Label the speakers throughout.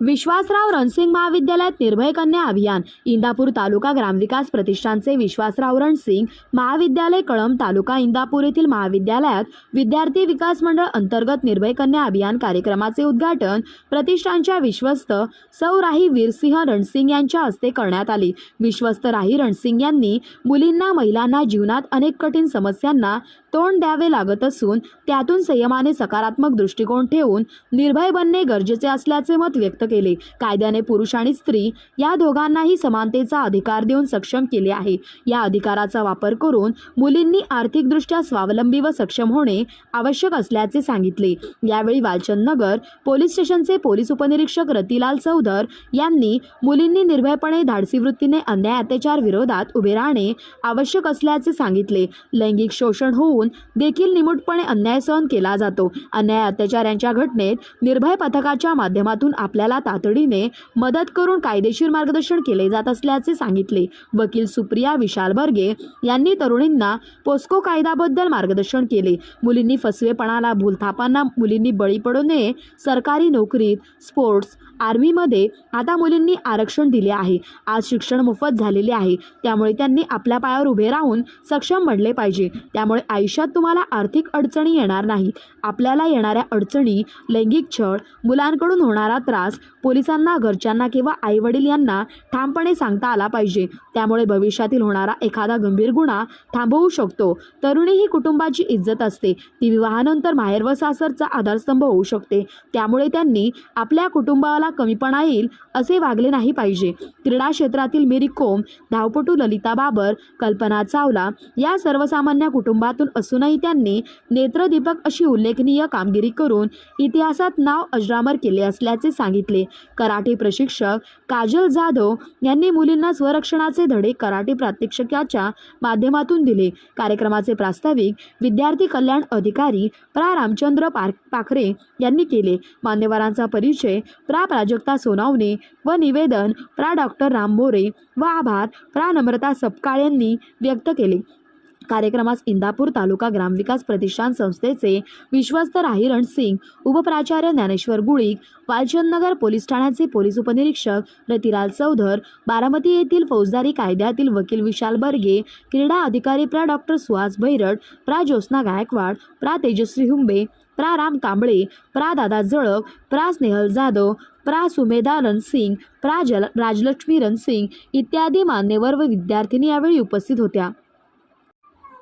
Speaker 1: विश्वासराव रणसिंग महाविद्यालयात निर्भय कन्या अभियान इंदापूर तालुका ग्रामविकास प्रतिष्ठानचे विश्वासराव रणसिंग महाविद्यालय कळंब तालुका इंदापूर येथील महाविद्यालयात विद्यार्थी विकास मंडळ अंतर्गत निर्भय कन्या अभियान कार्यक्रमाचे उद्घाटन प्रतिष्ठानच्या विश्वस्त सौ राही वीरसिंह रणसिंग यांच्या हस्ते करण्यात आले. विश्वस्त राही रणसिंग यांनी मुलींना महिलांना जीवनात अनेक कठीण समस्यांना तोंड द्यावे लागत असून त्यातून संयमाने सकारात्मक दृष्टिकोन ठेवून निर्भय बनणे गरजेचे असल्याचे मत व्यक्त केले. कायद्याने पुरुष आणि स्त्री या दोघांनाही समानतेचा अधिकार देऊन सक्षम केले आहे. या अधिकाराचा वापर करून मुलींनी आर्थिकदृष्ट्या स्वावलंबी व सक्षम होणे आवश्यक असल्याचे सांगितले. यावेळी वालचंद नगर पोलीस स्टेशनचे पोलीस उपनिरीक्षक रतिलाल चौधर यांनी मुलींनी निर्भयपणे धाडसी वृत्तीने अन्याय अत्याचार विरोधात उभे राहणे आवश्यक असल्याचे सांगितले. लैंगिक शोषण होऊन देखील निमूटपणे अन्याय सहन केला जातो. अन्याय अत्याचार यांच्या घटनेत निर्भय पथकाच्या माध्यमातून आपल्याला तातडीने मदत करून कायदेशीर मार्गदर्शन केले जात असल्याचे सांगितले. वकील सुप्रिया विशाल बर्गे यांनी तरुणींना पोस्को कायद्याबद्दल मार्गदर्शन केले. मुलींनी फसवेपणाला भूलथापांना मुलींनी बळी पडू नये सरकारी नोकरीत स्पोर्ट्स आर्मीमध्ये आता मुलींनी आरक्षण दिले आहे. आज शिक्षण मोफत झालेले आहे. त्यामुळे त्यांनी आपल्या पायावर उभे राहून सक्षम बनले पाहिजे. त्यामुळे आयुष्यात तुम्हाला आर्थिक अडचणी येणार नाही आपल्याला येणाऱ्या अडचणी लैंगिक छळ मुलांकडून होणारा त्रास पोलिसांना घरच्यांना किंवा आईवडील यांना ठामपणे सांगता आला पाहिजे. त्यामुळे भविष्यातील होणारा एखादा गंभीर गुन्हा थांबवू शकतो. तरुणी ही कुटुंबाची इज्जत असते. ती विवाहानंतर माहेर व सासरचा आधारस्तंभ होऊ शकते. त्यामुळे त्यांनी आपल्या कुटुंबाला कमीपणा येईल असे वागले नाही पाहिजे. क्रीडा क्षेत्रातील मेरी कोम धावपटू ललिता बाबर कल्पना चावला या सर्वसामान्य कुटुंबातून असूनही त्यांनी नेत्रदीपक अशी उल्लेखनीय कामगिरी करून इतिहासात नाव अजरामर केले असल्याचे सांगितले. कराटे प्रशिक्षक काजल जाधव यांनी मुलींना स्वरक्षणाचे धडे कराटे प्रात्यक्षिकाच्या माध्यमातून दिले. कार्यक्रमाचे प्रास्ताविक विद्यार्थी कल्याण अधिकारी प्रा. रामचंद्र पार पाखरे यांनी केले. मान्यवरांचा परिचय प्रा. प्राजक्ता सोनावणे व निवेदन प्रा. डॉक्टर राम मोरे व आभार प्रा. नम्रता सपकाळ यांनी व्यक्त केले. कार्यक्रमास इंदापूर तालुका ग्रामविकास प्रतिष्ठान संस्थेचे विश्वस्त राही सिंग उपप्राचार्य ज्ञानेश्वर गुळीक वालचंदनगर पोलीस ठाण्याचे पोलीस उपनिरीक्षक रतिलाल चौधर बारामती येथील फौजदारी कायद्यातील वकील विशाल बर्गे क्रीडा अधिकारी प्रा. डॉक्टर सुहास भैरट प्रा. ज्योत्ना गायकवाड प्रा. तेजश्री हुंबे प्रा. राम कांबळे प्रा. दादा जळक प्रा. स्नेहल जाधव प्रा. सुमेधा रणसिंग प्रा. जल राजलक्ष्मी रणसिंग इत्यादी मान्यवर व विद्यार्थिनी यावेळी उपस्थित होत्या.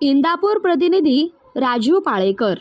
Speaker 1: इंदापूर प्रतिनिधी राजीव पाळेकर.